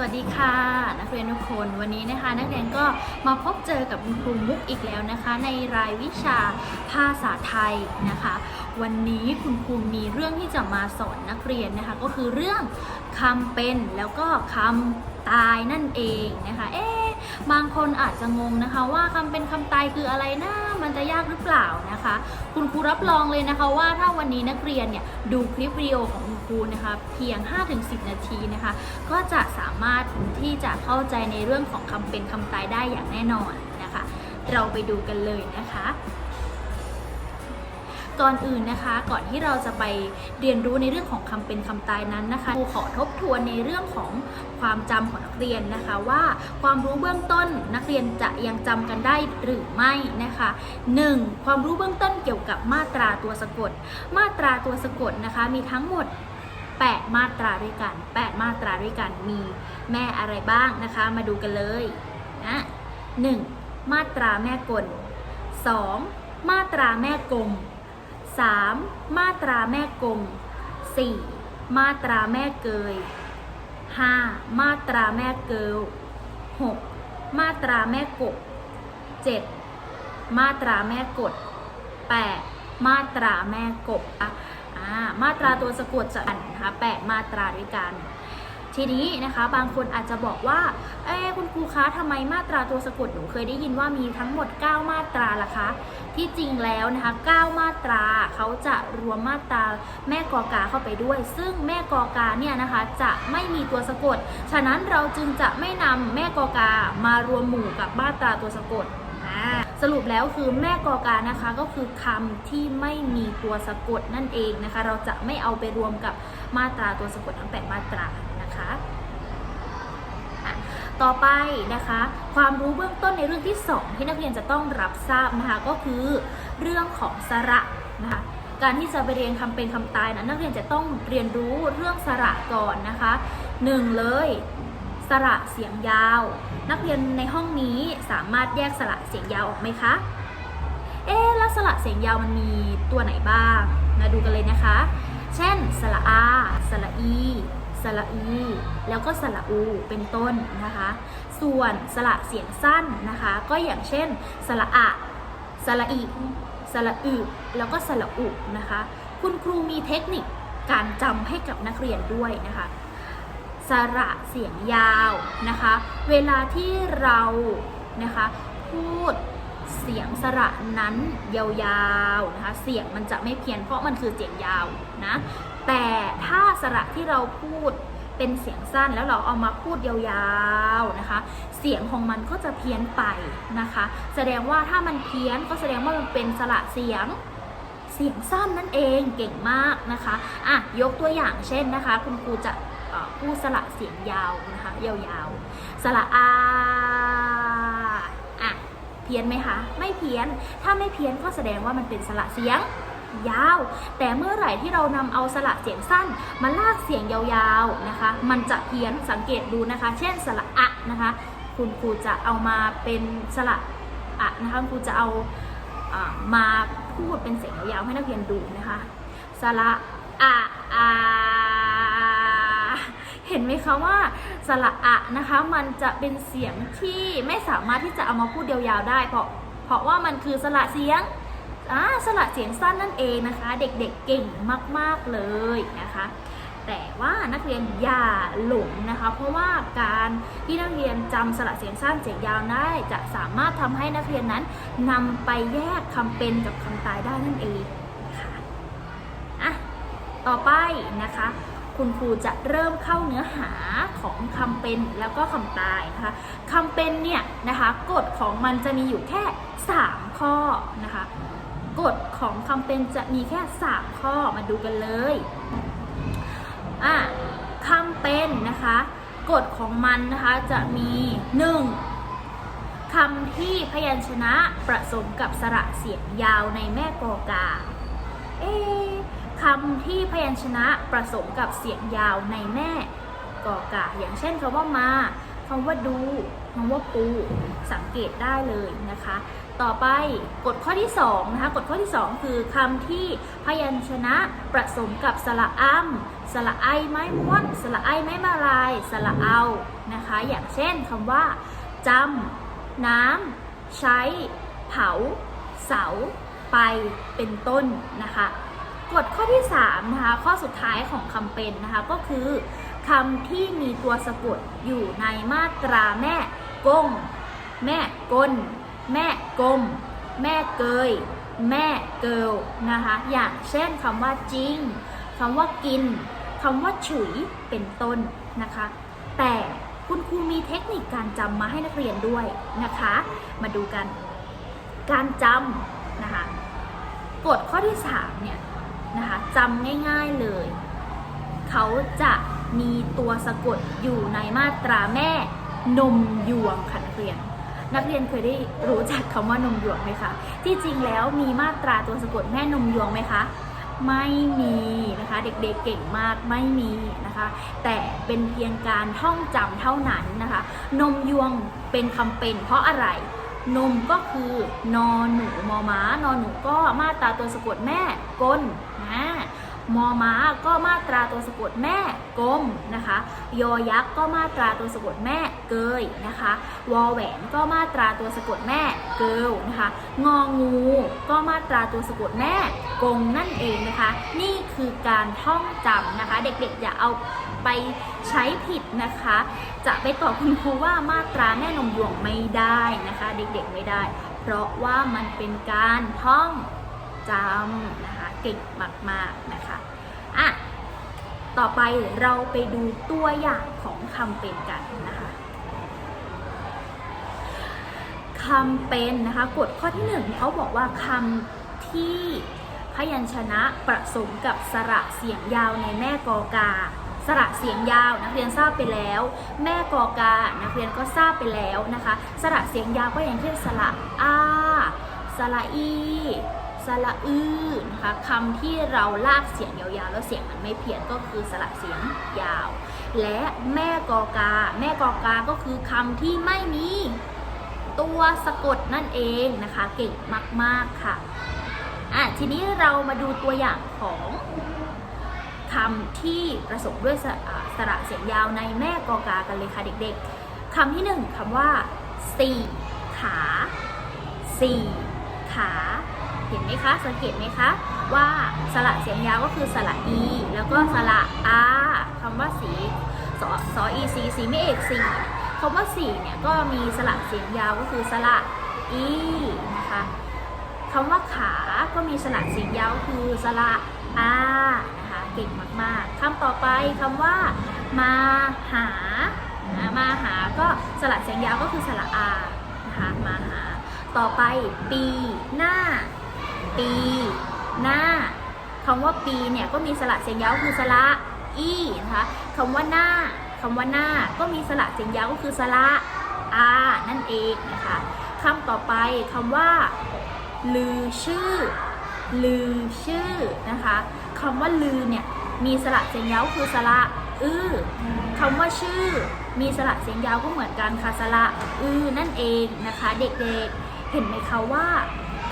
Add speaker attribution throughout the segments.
Speaker 1: วัสดีค่ะ นักเรียนทุกคนวันนี้นะคะ นักเรียนก็มาพบเจอกับคุณครูมุกอีกแล้วนะคะ ในรายวิชาภาษาไทยนะคะ วันนี้คุณครูมีเรื่องที่จะมาสอนนักเรียนนะคะ ก็คือเรื่องคำเป็นแล้วก็คำตายนั่นเองนะคะ เอ๊บางคนอาจจะงงนะคะว่าคำเป็นคำตายคืออะไรนะ มันจะยากหรือเปล่านะคะ คุณครูรับรองเลยนะคะว่าถ้าวันนี้นักเรียนเนี่ยดูคลิปวิดีโอของคุณครูนะคะเพียง 5-10 นาทีนะคะ ก็จะสามารถที่จะเข้าใจในเรื่องของคำเป็นคำตายได้อย่างแน่นอนนะคะ เราไปดูกันเลยนะคะ ก่อนอื่นนะคะ ก่อนที่เราจะไปเรียนรู้ในเรื่องของคำเป็นคำตายนั้นนะคะครูขอทบทวนในเรื่องของความจำของนักเรียนนะคะ ว่าความรู้เบื้องต้นนักเรียนจะยังจำกันได้หรือไม่นะคะ 1. ความรู้เบื้องต้นเกี่ยวกับมาตราตัวสะกด มาตราตัวสะกดนะคะ มีทั้งหมด8 มาตราด้วยกัน 8 มาตราด้วยกันมีแม่อะไรบ้างนะคะ มาดูกันเลยนะหนึ่งมาตราแม่กล 2. มาตราแม่กลม 3. มาตราแม่กง 4. มาตราแม่เกย 5. มาตราแม่เกิล 6. มาตราแม่กบ 7. มาตราแม่กด 8. มาตราแม่กบอะอ่ามาตราตัวสะกดจะอ่านนะคะ8มาตราด้วยกัน ทีนี้นะคะบางคนอาจจะบอกว่า เอ้คุณครูคะทำไมมาตราตัวสะกดหนูเคยได้ยินว่ามีทั้งหมด 9 มาตราล่ะคะ ที่จริงแล้วนะคะ 9 มาตราเขาจะรวมมาตราแม่กอกาเข้าไปด้วย ซึ่งแม่กอกาเนี่ยนะคะจะไม่มีตัวสะกด ฉะนั้นเราจึงจะไม่นำแม่กอกามารวมหมู่กับมาตราตัวสะกดสรุปแล้วคือแม่กอกานะคะก็คือคำที่ไม่มีตัวสะกดนั่นเองนะคะ เราจะไม่เอาไปรวมกับมาตราตัวสะกดทั้ง8มาตรา นะคะต่อไปนะคะ ความรู้เบื้องต้นในเรื่องที่ 2 ที่นักเรียนจะต้องรับทราบนะคะก็คือเรื่องของสระนะคะการที่จะไปเรียนคำเป็นคำตายนะนักเรียนจะต้องเรียนรู้เรื่องสระก่อนนะคะหนึ่งเลยสระเสียงยาว นักเรียนในห้องนี้สามารถแยกสระเสียงยาวออกไหมคะเอ๊ะแล้วสระเสียงยาวมันมีตัวไหนบ้างมาดูกันเลยนะคะ เช่นสระอาสระอี สระอี แล้วก็สระอู เป็นต้นนะคะ ส่วนสระเสียงสั้นนะคะ ก็อย่างเช่น สระอะสระอีสระอึแล้วก็สระอุนะคะ คุณครูมีเทคนิคการจำให้กับนักเรียนด้วยนะคะ สระเสียงยาวนะคะ เวลาที่เรานะคะพูดเสียงสระนั้นยาวๆนะคะ เสียงมันจะไม่เพี้ยนเพราะมันคือเสียงยาวนะ แต่ถ้าสระที่เราพูดเป็นเสียงสั้นแล้วเราเอามาพูดยาวๆนะคะ เสียงของมันก็จะเพี้ยนไปนะคะ แสดงว่าถ้ามันเพี้ยนก็แสดงว่ามันเป็นสระเสียงเสียงสั้นนั่นเองเก่งมากนะคะอะยกตัวอย่างเช่นนะคะ คุณครูจะพูดสระเสียงยาวนะคะยาวๆ สระอาอะเพี้ยนไหมคะ ไม่เพี้ยน ถ้าไม่เพี้ยนก็แสดงว่ามันเป็นสระเสียง ยาว แต่เมื่อไหร่ที่เรานำเอาสระเสียงสั้น มาลากเสียงยาวๆนะคะ มันจะเพี้ยนสังเกตดูนะคะ เช่นสระอะนะคะ คุณครูจะเอามาเป็นสระอะนะคะครูจะเอาอามาพูดเป็นเสียงยาวๆให้นักเรียนดูนะคะสระอะอาเห็นไหมคะว่าสระอะนะคะ มันจะเป็นเสียงที่ไม่สามารถที่จะเอามาพูดยาวๆได้ เพราะเพราะว่ามันคือสระเสียง อ่าสระเสียงสั้นนั่นเองนะคะ เด็กๆเก่งมากๆเลยนะคะ แต่ว่านักเรียนอย่าหลงนะคะ เพราะว่าการที่นักเรียนจำสระเสียงสั้นเสียงยาวได้ จะสามารถทำให้นักเรียนนั้นนำไปแยกคำเป็นกับคำตายได้นั่นเองค่ะอะต่อไปนะคะคุณครูจะเริ่มเข้าเนื้อหาของคำเป็นแล้วก็คำตายนะคะคำเป็นเนี่ยนะคะกฎของมันจะมีอยู่แค่ 3 ข้อนะคะ กฎของคำเป็นจะมีแค่ 3 ข้อมาดูกันเลยอะคำเป็นนะคะกฎของมันนะคะจะมี 1. คำที่พยัญชนะประสมกับสระเสียงยาวในแม่กอกา เอคำที่พยัญชนะประสมกับเสียงยาวในแม่กอกา อย่างเช่นคำว่ามาคำว่าดูคำว่าปู สังเกตได้เลยนะคะ ต่อไปกฎข้อที่2นะคะกฎข้อที่ 2 คือคำที่พยัญชนะประสมกับสระอ้ำสระไอไม้ม้วนสระไอไม้มาลายสระเอานะคะ อย่างเช่นคำว่าจำน้ำใช้ เผา เสา ไปเป็นต้นนะคะกฎข้อที่3นะคะข้อสุดท้ายของคำเป็นนะคะก็คือคำที่มีตัวสะกดอยู่ในมาตราแม่ก้งแม่กล แม่กลม แม่เกย แม่เกิลนะคะ อย่างเช่นคำว่าจริงคำว่ากินคำว่าฉุยเป็นต้นนะคะ แต่คุณครูมีเทคนิคการจำมาให้นักเรียนด้วยนะคะ มาดูกัน การจำนะคะกฎข้อที่3เนี่ยนะคะจำง่ายๆเลย เขาจะมีตัวสะกดอยู่ในมาตราแม่นมยวงค่ะนักเรียน นักเรียนเคยได้รู้จักคำว่านมยวงไหมคะ ที่จริงแล้วมีมาตราตัวสะกดแม่นมยวงไหมคะ ไม่มีนะคะ เด็กๆเเก่งมากไม่มีนะคะ แต่เป็นเพียงการท่องจำเท่านั้นนะคะ นมยวงเป็นคำเป็น เพราะอะไร นมก็คือนอนหนูมอม้านอนหนูก็มาตราตัวสะกดแม่ก้น มอม้าก็มาตราตัวสะกดแม่กลมนะคะ ยอยักษ์ก็มาตราตัวสะกดแม่เกยนะคะ วอแหวนก็มาตราตัวสะกดแม่เกิลนะคะ งองูก็มาตราตัวสะกดแม่กงนั่นเองนะคะ นี่คือการท่องจำนะคะ เด็กๆอย่าเอาไปใช้ผิดนะคะ จะไปตอบคุณครูว่ามาตราแม่นมยวงไม่ได้นะคะ เด็กๆไม่ได้ เพราะว่ามันเป็นการท่องจำนะคะ เก่งมากๆนะคะ ต่อไปเราไปดูตัวอย่างของคำเป็นกันนะคะคำเป็นนะคะกฎข้อที่หนึ่งเขาบอกว่าคำที่พยัญชนะประสมกับสระเสียงยาวในแม่กอกา สระเสียงยาวนักเรียนทราบไปแล้ว แม่กอกา นักเรียนก็ทราบไปแล้วนะคะ สระเสียงยาวก็อย่างเช่นสระอาสระอี ระอือนะคะคำที่เราลากเสียงยาวๆ แล้วเสียงมันไม่เพี้ยนก็คือสระเสียงยาว และแม่กอกา แม่กอกาก็คือคำที่ไม่มีตัวสะกดนั่นเองนะคะ เก่งมากๆค่ะอะ ทีนี้เรามาดูตัวอย่างของคำที่ประสบด้วยสสระเสียงยาวในแม่กอกากันเลยค่ะเด็กๆคำที่หนึ่งคำว่าสี่ขาสี่ขา เห็นไหมคะ สังเกตไหมคะ ว่าสระเสียงยาวก็คือสระอีแล้วก็สระอาคำว่าสีสอสออีสีสีไม่เอกสีคำว่าสีเนี่ยก็มีสระเสียงยาวก็คือสระอีนะคะคำว่าขา ก็มีสระเสียงยาวคือสระอานะคะเก่งมากๆคำต่อไปคำว่า มาหานะมาหาก็สระเสียงยาวก็คือสระอานะคะมาหา ต่อไปปีหน้า ปี หน้าคำว่าปีเนี่ยก็มีสระเสียงยาวคือสระอีนะคะคำว่าหน้าคำว่าหน้าก็มีสระเสียงยาวก็คือสระอานั่นเองนะคะคำต่อไปคำว่า ลือชื่อ ลือชื่อนะคะคำว่าลือเนี่ยมีสระเสียงยาวคือสระอือคำว่าชื่อ มีสระเสียงยาวก็เหมือนกันค่ะสระอือนั่นเองนะคะ เด็กๆเห็นไหมคะว่า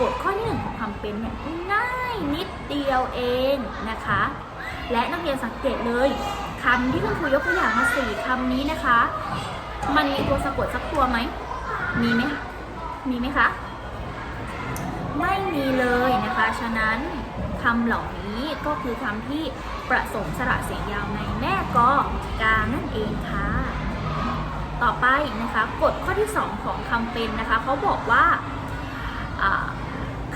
Speaker 1: กฎข้อที่หนึ่งของคำเป็นเนี่ยง่ายนิดเดียวเองนะคะ และนักเรียนสังเกตเลยคำที่คุณครูยกตัวอย่างมาสี่คำนี้นะคะ มันมีตัวสะกดสักตัวไหม มีไหมมีไหมคะ ไม่มีเลยนะคะ ฉะนั้นคำเหล่านี้ก็คือคำที่ประสมสระเสียงยาวในแม่กอกานั่นเองค่ะ ต่อไปนะคะกฎข้อที่ 2 ของคำเป็นนะคะเขาบอกว่า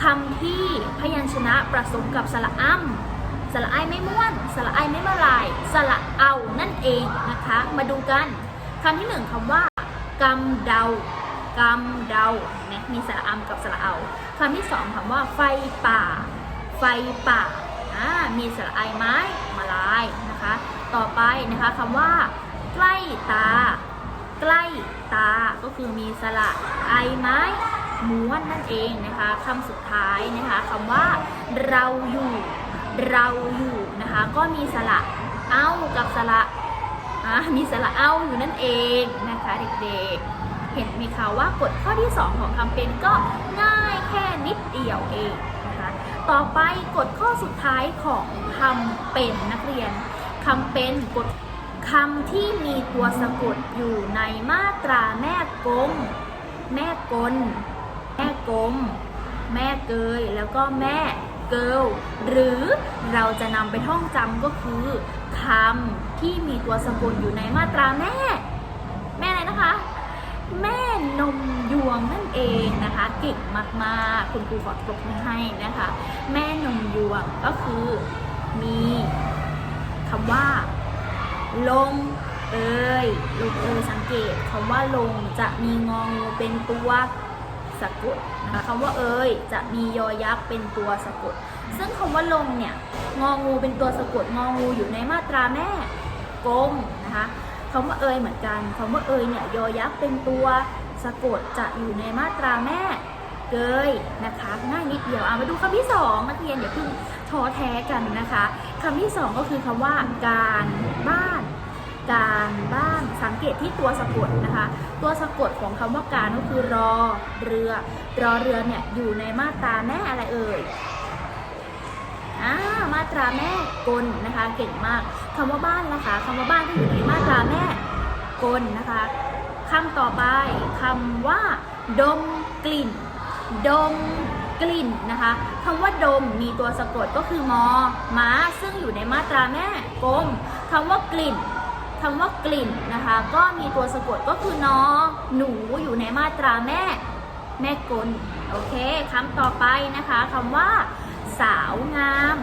Speaker 1: คำที่พยัญชนะประสมกับสระอ้ำสระไอไม่ม้วน สระไอไม่มาลาย สระเอานั่นเองนะคะ มาดูกันคำที่หนึ่งคำว่ากำเดากำเดาเห็นไหมมีสระอำกับสระเอาคำที่สองคำว่าไฟป่า ไฟป่าอ่ามีสระไอไม้มาลายนะคะ ต่อไปนะคะคำว่า ใกล้ตา ใกล้ตาก็คือมีสระไอไม้ ม้วนนั่นเองนะคะคำสุดท้ายนะคะคำว่าเราอยู่เราอยู่นะคะก็มีสระเอ้ากับสระอ่ามีสระเอ้าอยู่นั่นเองนะคะเด็กๆ เห็นไหมคะว่ากฎข้อที่ 2 ของคำเป็นก็ง่ายแค่นิดเดียวเองนะคะต่อไปกฎข้อสุดท้ายของคำเป็นนักเรียนคำเป็นกฎคำที่มีตัวสะกดอยู่ในมาตราแม่กงแม่กล กลม แม่เกย แล้วก็แม่เกิลหรือเราจะนำไปท่องจำก็คือคำที่มีตัวสะกดอยู่ในมาตราแม่ แม่อะไรนะคะ แม่นมยวงนั่นเองนะคะเก่งมากๆ คุณครูขอปรบมือให้นะคะ แม่นมยวงก็คือมีคำว่า ลงเอยลงเอยสังเกตคำว่าลงจะมีงองูเป็นตัว สะกดนะคะคำว่าเอยจะมียอยักษ์เป็นตัวสะกด ซึ่งคำว่าลงเนี่ยงองูเป็นตัวสะกดงองูอยู่ในมาตราแม่กลมนะคะคำว่าเอยเหมือนกันคำว่าเอยเนี่ยยอยักษ์เป็นตัวสะกดจะอยู่ในมาตราแม่เกยนะคะง่ายนิดเดียวเอามาดูคำที่สองนักเรียนอย่าเพิ่งท้อแท้กันนะคะคำที่สองก็คือคำว่าการบ้าน การบ้านสังเกตที่ตัวสะกดนะคะ ตัวสะกดของคำว่าการก็คือรอเรือ รอเรือเนี่ยอยู่ในมาตราแม่อะไรเอ่ยอ่ามาตราแม่กลนะคะ เก่งมากคำว่าบ้านนะคะคำว่าบ้านก็อยู่ในมาตราแม่กลนะคะคำต่อไปคำว่า ดมกลิ่น ดมกลิ่นนะคะคำว่าดมมีตัวสะกดก็คือมอม้าซึ่งอยู่ในมาตราแม่กลมคำว่ากลิ่น คำว่ากลิ่นนะคะ ก็มีตัวสะกดก็คือนอหนูอยู่ในมาตราแม่ แม่กลโอเคคำต่อไปนะคะคำว่า สาวงาม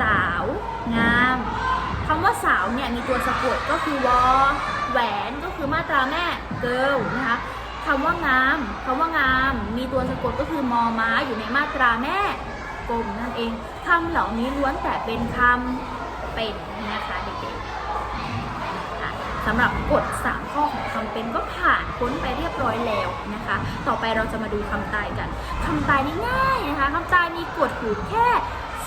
Speaker 1: สาวงามคำว่าสาวเนี่ยมีตัวสะกดก็คือวอแหวนก็คือมาตราแม่เกิลนะคะคำว่างามคำว่างาม มีตัวสะกดก็คือมอม้าอยู่ในมาตราแม่กลมนั่นเองคำเหล่านี้ล้วนแต่เป็นคำเป็น สำหรับกฎ 3 ข้อของคำเป็นก็ผ่านพ้นไปเรียบร้อยแล้วนะคะ ต่อไปเราจะมาดูคำตายกันคำตายนี่ง่ายนะคะคำตายมีกฎอยู่แค่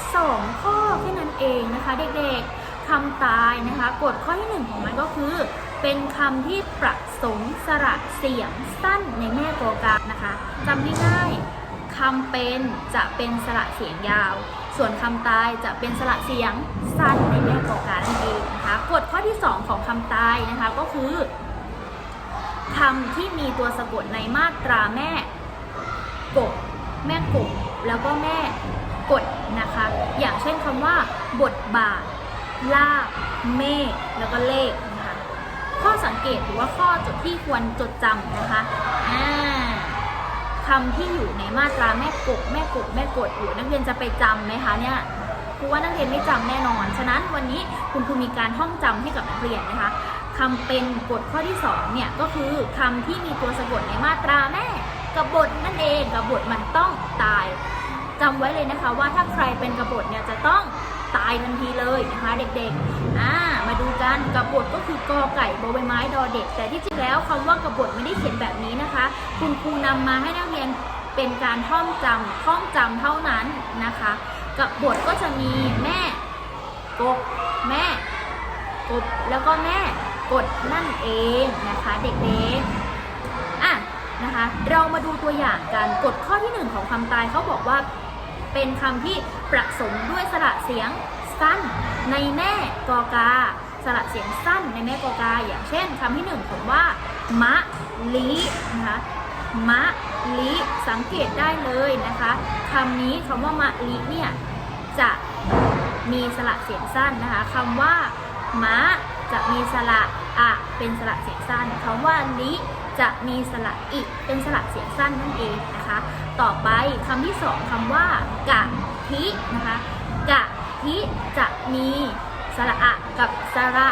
Speaker 1: 2 ข้อแค่นั้นเองนะคะเด็กๆคำตายนะคะกฎข้อที่ 1 ของมันก็คือเป็นคำที่ประสงค์สระเสียงสั้นในแม่กอกานะคะจำง่ายๆคำเป็นจะเป็นสระเสียงยาว ส่วนคำตายจะเป็นสระเสียงสั้นในแม่กอกานั่นเองนะคะกฎข้อที่ 2 ของคำตายนะคะก็คือคำที่มีตัวสะกดในมาตราแม่กบแม่กบแล้วก็แม่กดนะคะ อย่างเช่นคำว่า บทบาทลาบเมฆแล้วก็เลขนะคะข้อสังเกตหรือว่าข้อจดที่ควรจดจำนะคะอ่า คำที่อยู่ในมาตราแม่กบแม่กบแม่กดอยู่นักเรียนจะไปจำไหมคะเนี่ยครูว่านักเรียนไม่จำแน่นอน ฉะนั้นวันนี้คุณครูมีการท่องจำให้กับนักเรียนนะคะคำเป็นกฎข้อที่สองเนี่ยก็คือคำที่มีตัวสะกดในมาตราแม่กบฏนั่นเองกบฏมันต้องตายจำไว้เลยนะคะว่าถ้าใครเป็นกบฏเนี่ยจะต้อง ตายทันทีเลยนะคะเด็กๆอ่ามาดูกันกระบฏก็คือกอไก่บใบไม้ดอเด็ก แต่ที่จริงแล้วคำว่ากระบฏไม่ได้เขียนแบบนี้นะคะ คุณครูนำมาให้นักเรียนเป็นการท่องจำท่องจำเท่านั้นนะคะกระบฏก็จะมีแม่กบแม่กบแล้วก็แม่กดนั่นเองนะคะเด็กๆอะนะคะ เรามาดูตัวอย่างกันกฎข้อที่ 1 ของคำตายเขาบอกว่า เป็นคำที่ประสมด้วยสระเสียงสั้นในแม่กอกา สระเสียงสั้นในแม่กอกา อย่างเช่นคำที่หนึ่งผมว่ามะลินะคะมะลิสังเกตได้เลยนะคะคำนี้คำว่ามะลิเนี่ยจะมีสระเสียงสั้นนะคะคำว่ามะจะมีสระอะเป็นสระเสียงสั้นคำว่าลิจะมีสระอิเป็นสระเสียงสั้นนั่นเองนะคะ ต่อไปคำที่สองคำว่ากะทินะคะกะทิจะมีสระอะกับสระ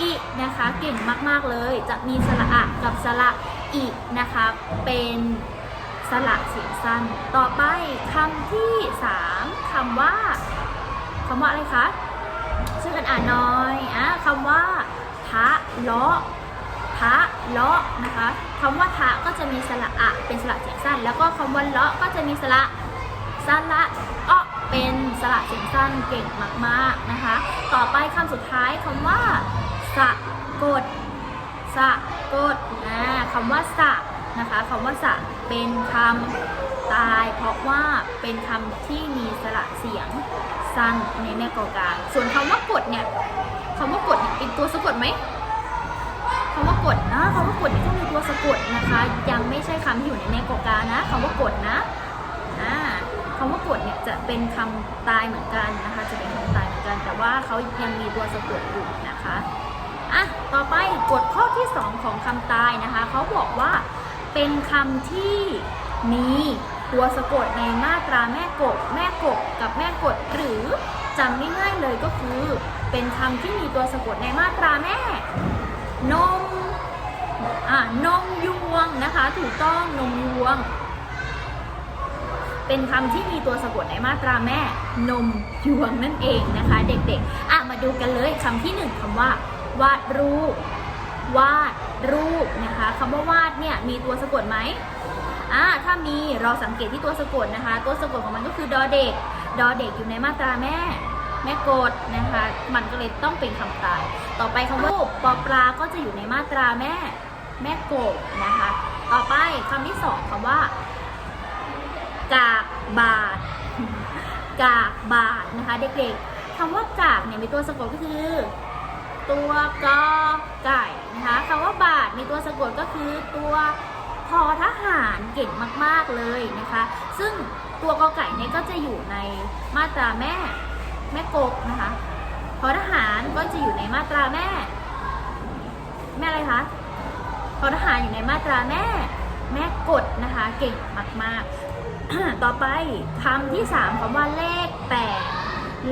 Speaker 1: อินะคะเก่งมากๆเลย จะมีสระอะกับสระอินะคะเป็นสระเสียงสั้น ต่อไปคำที่สามคำว่าคำว่าอะไรคะช่วยกันอ่านน่อยอะคำว่าทะเลาะทะเลาะนะคะ คำว่าทะก็จะมีสระอะเป็นสระเสียงสั้น แล้วก็คำว่าเลาะก็จะมีสระสระเอ้อเป็นสระเสียงสั้นเก่งมากๆนะคะ ต่อไปคำสุดท้ายคำว่าสะกดสะกดอ่าคำว่าสะนะคะคำว่าสะเป็นคำตาย เพราะว่าเป็นคำที่มีสระเสียงสั้นในแม่กอกาส่วนคำว่ากดเนี่ยคำว่ากดเป็นตัวสะกดไหม คำว่ากดนะคำว่ากดเนี่ยต้องมีตัวสะกดนะคะ ยังไม่ใช่คำที่อยู่ในแม่กกานะคำว่ากดนะอ่าคำว่ากดเนี่ยจะเป็นคำตายเหมือนกันนะคะ จะเป็นคำตายเหมือนกัน แต่ว่าเขายังมีตัวสะกดอยู่นะคะอะต่อไปกฎข้อที่ 2 ของคำตายนะคะเขาบอกว่าเป็นคำที่มีตัวสะกดในมาตราแม่กบแม่กบกับแม่กดหรือจำง่ายๆเลยก็คือ เป็นคำที่มีตัวสะกดในมาตราแม่นม อะนมยวงนะคะ ถูกต้องนมยวง เป็นคำที่มีตัวสะกดในมาตราแม่ นมยวงนั่นเองนะคะ เด็กๆ อะมาดูกันเลยคำที่หนึ่งคำว่า วาดรูป วาดรูปนะคะคำว่าวาดเนี่ยมีตัวสะกดไหมอ่าถ้ามีเราสังเกตที่ตัวสะกดนะคะ ตัวสะกดของมันก็คือดอเด็ก ดอเด็กอยู่ในมาตราแม่ แม่กดนะคะ มันก็เลยต้องเป็นคำตาย ต่อไปคำว่ารูปปอปลาก็จะอยู่ในมาตราแม่ แม่โกบนะคะ ต่อไปคำที่สองคำว่า กากบาท กากบาทนะคะ เด็กๆคำว่ากากเนี่ยมีตัวสะกดก็คือ ตัวกอไก่นะคะคำว่าบาทมีตัวสะกดก็คือตัวพอทหารเก่งมากๆเลยนะคะ ซึ่งตัวกอไก่เนี่ยก็จะอยู่ในมาตราแม่แม่กบนะคะพอทหารก็จะอยู่ในมาตราแม่ แม่อะไรคะ อทหารอยู่ในมาตราแม่ แม่กดนะคะ เก่งมากๆ ต่อไปคำที่สามคำว่าเลขแปด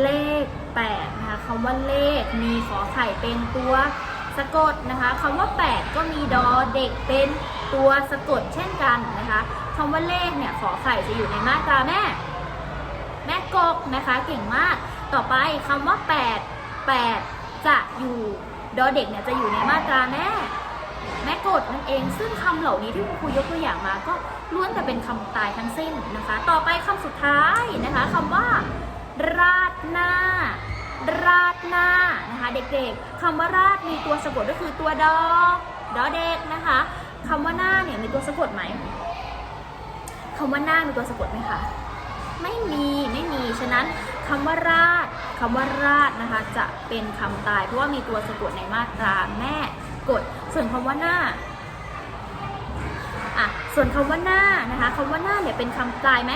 Speaker 1: เลขแปดนะคะคำว่าเลขมีขอไข่เป็นตัวสะกดนะคะคำว่าแปดก็มีดอเด็กเป็นตัวสะกดเช่นกันนะคะคำว่าเลขเนี่ยขอไข่จะอยู่ในมาตราแม่ แม่กบนะคะเก่งมาก ต่อไปคำว่า 8 8 จะอยู่ดอเด็กเนี่ยจะอยู่ในมาตราแม่ แม่กดนั่นเอง ซึ่งคำเหล่านี้ที่คุณครูยกตัวอย่างมาก็ล้วนแต่เป็นคำตายทั้งสิ้นนะคะ ต่อไปคำสุดท้ายนะคะคำว่า ราดหน้า ราดหน้านะคะ เด็กๆคำว่าราดมีตัวสะกดก็คือตัวดอดอเด็กนะคะคำว่าหน้าเนี่ยมีตัวสะกดไหมคำว่าหน้ามีตัวสะกดไหมคะไม่มีไม่มีฉะนั้นคำว่าราดคำว่าราดนะคะ จะเป็นคำตายเพราะว่ามีตัวสะกดในมาตราแม่ กดส่วนคำว่าหน้าอะส่วนคำว่าหน้านะคะคำว่าหน้าเนี่ยเป็นคำตายไหม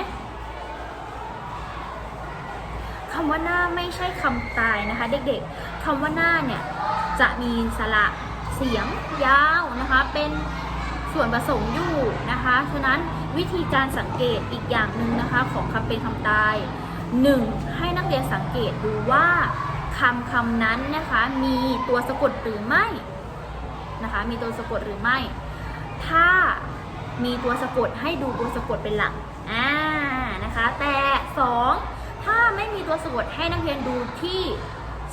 Speaker 1: คำว่าหน้าไม่ใช่คำตายนะคะเด็กๆคำว่าหน้าเนี่ยจะมีสระเสียงยาวนะคะเป็นส่วนผสมอยู่นะคะ ฉะนั้นวิธีการสังเกตอีกอย่างหนึ่งนะคะของคำเป็นคำตาย 1. ให้นักเรียนสังเกตดูว่าคำคำนั้นนะคะมีตัวสะกดหรือไม่ นะคะ มีตัวสะกดหรือไม่ ถ้ามีตัวสะกดให้ดูตัวสะกดเป็นหลักอ่านะคะ แต่ 2. ถ้าไม่มีตัวสะกดให้นักเรียนดูที่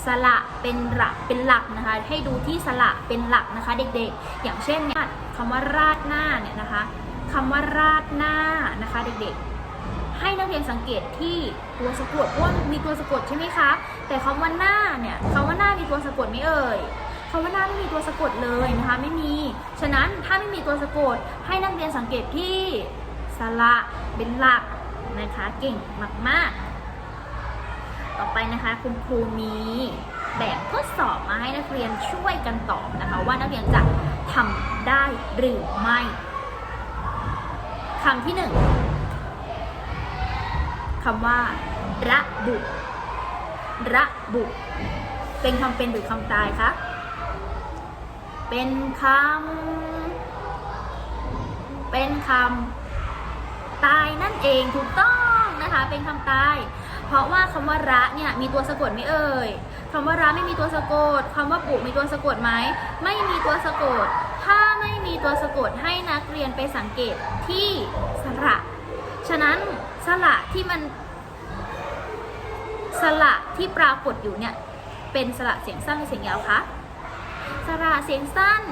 Speaker 1: สระเป็นหลักเป็นหลักนะคะ ให้ดูที่สระเป็นหลักนะคะ เด็กๆ อย่างเช่นเนี่ยคำว่าราดหน้าเนี่ยนะคะคำว่าราดหน้านะคะ เด็กๆ ให้นักเรียนสังเกตที่ตัวสะกดว่ามีตัวสะกดใช่ไหมคะ แต่คำว่าหน้าเนี่ยคำว่าหน้ามีตัวสะกดไหม่เอ่ย คำว่าหน้าไม่มีตัวสะกดเลยนะคะไม่มี ฉะนั้นถ้าไม่มีตัวสะกดให้นักเรียนสังเกตที่สระเป็นหลักนะคะเก่งมากๆ ต่อไปนะคะคุณครูมีแบบทดสอบมาให้นักเรียนช่วยกันตอบนะคะว่านักเรียนจะทำได้หรือไม่คำที่หนึ่งคำว่า ระบุ ระบุ เป็นคำเป็นหรือคำตายคะ เป็นคำเป็นคำตายนั่นเองถูกต้องนะคะ เป็นคำตาย เพราะว่าคำว่าระเนี่ยมีตัวสะกดไม่เอ่ยคำว่าระไม่มีตัวสะกดคำว่าปุมีตัวสะกดไหมไม่มีตัวสะกด ถ้าไม่มีตัวสะกดให้นักเรียนไปสังเกตที่สระ ฉะนั้นสระที่มันสระที่ปรากฏอยู่เนี่ยเป็นสระเสียงสั้นหรือเสียงยาวคะ สระเสียงสั้น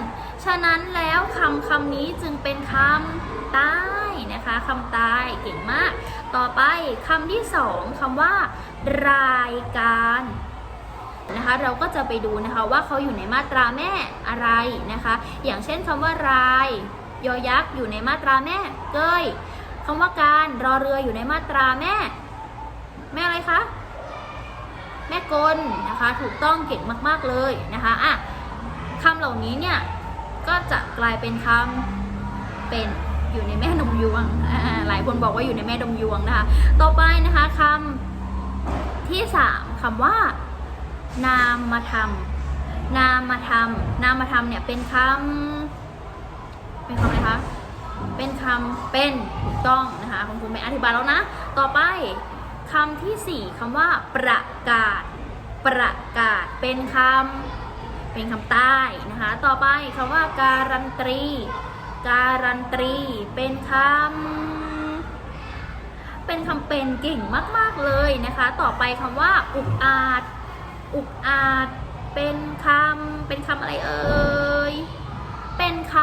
Speaker 1: ฉะนั้นแล้วคำคำนี้จึงเป็นคำตายนะคะคำตายเก่งมาก ต่อไปคำที่สองคำว่า รายการนะคะเราก็จะไปดูนะคะว่าเขาอยู่ในมาตราแม่อะไรนะคะ อย่างเช่นคำว่าราย ยอยักษ์อยู่ในมาตราแม่เกยคำว่าการรอเรืออยู่ในมาตราแม่ แม่อะไรคะแม่กลนะคะ ถูกต้องเก่งมาก ๆเลยนะคะอะ คำเหล่านี้เนี่ย ก็จะกลายเป็นคำเป็นอยู่ในแม่นมยวง หลายคนบอกว่าอยู่ในแม่นมยวงนะคะ ต่อไปนะคะคำที่สามคำว่า นามธรรมนามธรรมนามธรรมเนี่ยเป็นคำเป็นคำอะไรคะเป็นคำเป็นถูกต้องนะคะคุณครูไม่อธิบายแล้วนะ ต่อไปคำที่สี่คำว่า ประกาศ ประกาศเป็นคำ เป็นคำใต้นะคะ ต่อไปคำว่าการันตรี การันตรี เป็นคำเป็นคำเป็นเก่งมาก ๆ เลยนะคะ ต่อไปคำว่า อุกอาจ อุกอาจ เป็นคำเป็นคำอะไรเอ่ย เป็นค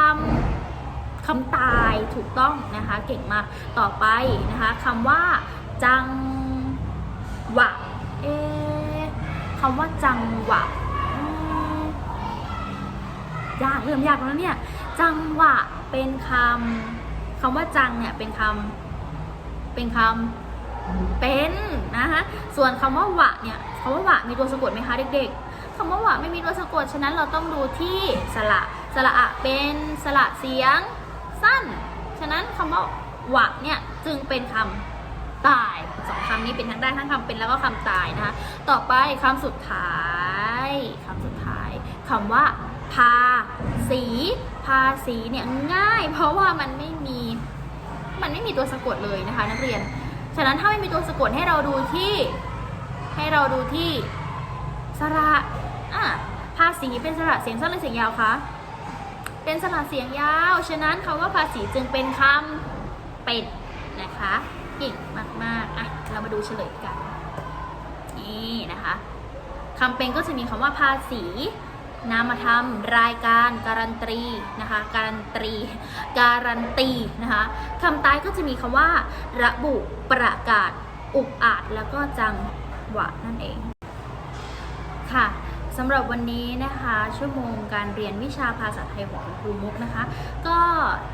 Speaker 1: ำคำตายถูกต้องนะคะ เก่งมาก ต่อไปนะคะคำว่า จังหวะ เอคำว่าจังหวะ ยากเริ่มยากแล้วเนี่ย จังหวะเป็นคำคำว่าจังเนี่ยเป็นคำเป็นคำเป็นนะคะส่วนคำว่าวะเนี่ยคำว่าวะมีตัวสะกดไหมคะเด็ก ๆคำว่าวะไม่มีตัวสะกดฉะนั้นเราต้องดูที่สระสระอะเป็นสระเสียงสั้น ฉะนั้นคำว่าวะเนี่ยจึงเป็นคำตายสองคำนี้เป็นทั้งได้ทั้งคำเป็นแล้วก็คำตายนะคะต่อไปคำสุดท้ายคำสุดท้ายคำว่า ภาษีภาษีเนี่ยง่าย เพราะว่ามันไม่มีมันไม่มีตัวสะกดเลยนะคะ นักเรียน ฉะนั้นถ้าไม่มีตัวสะกดให้เราดูที่ ให้เราดูที่สระอะภาษีเป็นสระเสียงสั้นหรือเสียงยาวคะเป็นสระเสียงยาว ฉะนั้นคำว่าภาษีจึงเป็นคำเป็ดนะคะเก่งมากๆอะเรามาดูเฉลยกันนี่นะคะคำเป็นก็จะมีคำว่าภาษี นามธรรมรายการการันตีนะคะการันตีการันตีนะคะคำตายก็จะมีคำว่า ระบุประกาศ อุกอาจแล้วก็จังหวะนั่นเองค่ะสำหรับวันนี้นะคะ ชั่วโมงการเรียนวิชาภาษาไทยของคุณครูมุกนะคะ ก็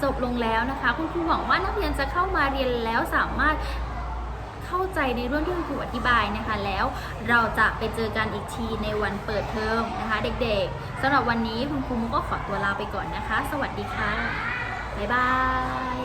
Speaker 1: จบลงแล้วนะคะ คุณครูหวังว่านักเรียนจะเข้ามาเรียนแล้วสามารถ เข้าใจในเรื่องที่คุณครูอธิบายนะคะ แล้วเราจะไปเจอกันอีกทีในวันเปิดเทอมนะคะ เด็กๆสำหรับวันนี้คุณครูมุกก็ขอตัวลาไปก่อนนะคะ สวัสดีค่ะบ๊ายบาย